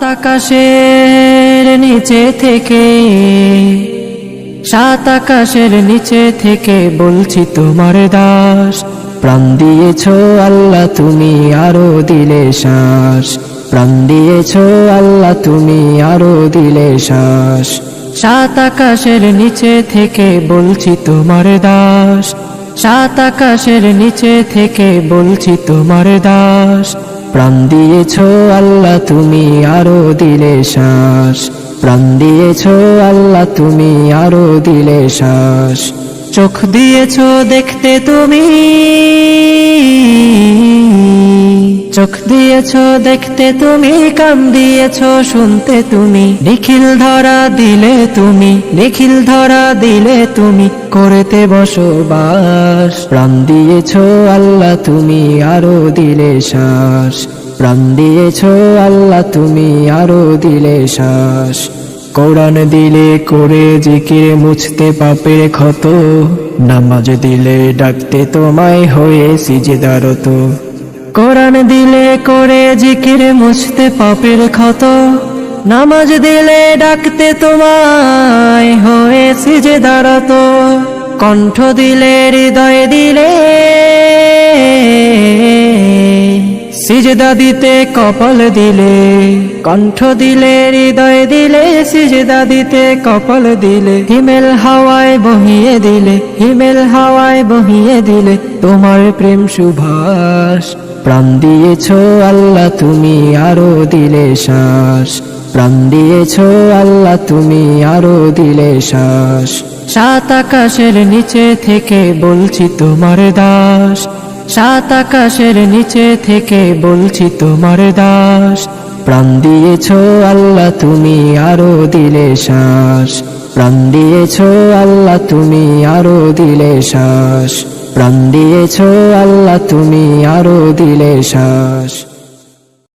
আকাশের নিচে থেকে সাত আকাশের নিচে থেকে বলছি তোমার দাস। প্রাণ দিয়েছ আল্লাহ, তুমি আরও দিলে শ্বাস। প্রাণ দিয়েছ আল্লাহ, তুমি আরও দিলে শ্বাস। সাত আকাশের নিচে থেকে বলছি তোমার দাস। সাত আকাশের নিচে থেকে বলছি তোমার দাস। প্রাণ দিয়েছ আল্লাহ, তুমি আরও দিলে শ্বাস। প্রাণ দিয়েছ আল্লাহ, তুমি আরও দিলে শ্বাস। চোখ দিয়েছ দেখতে তুমি। চোখ দিয়েছ, দেখতে তুমি, কান দিয়েছ, শুনতে তুমি। নিখিল ধরা দিলে তুমি, নিখিল ধরা দিলে তুমি। করেতে বসবাস, প্রাণ দিয়েছ আল্লাহ তুমি, আরও দিলে শ্বাস। প্রাণ দিয়েছ আল্লাহ তুমি, আরও দিলে শ্বাস। কোরআন দিলে করে জিকিরে, মুছতে পাপের ক্ষত। নামাজ দিলে ডাকতে তোমায় হয়ে সিজেদারত। কোরআন দিলে করে জিকিরে মুছতে পাপের ক্ষত। নামাজ দিলে ডাকতে তোমায় হয়ে সিজেদারত কণ্ঠ দিলে, হৃদয় দিলে সিজদা দিতে, কপাল দিলে কণ্ঠ দিলে, হৃদয় দিলে সিজদা দিতে, কপাল দিলে হিমেল হাওয়ায় বহিয়ে দিলে, হিমেল হাওয়ায় বহিয়ে দিলে তোমার প্রেম সুভাষ। প্রাণ দিয়েছ আল্লাহ, তুমি আরও দিলে শ্বাস। প্রাণ দিয়েছ আল্লাহ, তুমি আরও দিলে শ্বাস। সাত আকাশের নিচে থেকে বলছি তোমার দাস। সাত আকাশের নিচে থেকে বলছি তোমার দাস। প্রাণ দিয়েছ আল্লাহ, তুমি আরও দিলে শ্বাস। প্রাণ দিয়েছ আল্লাহ, তুমি আরও দিলে শ্বাস। প্রাণ দিয়েছ আল্লাহ তুমি আরও দিলে শ্বাস।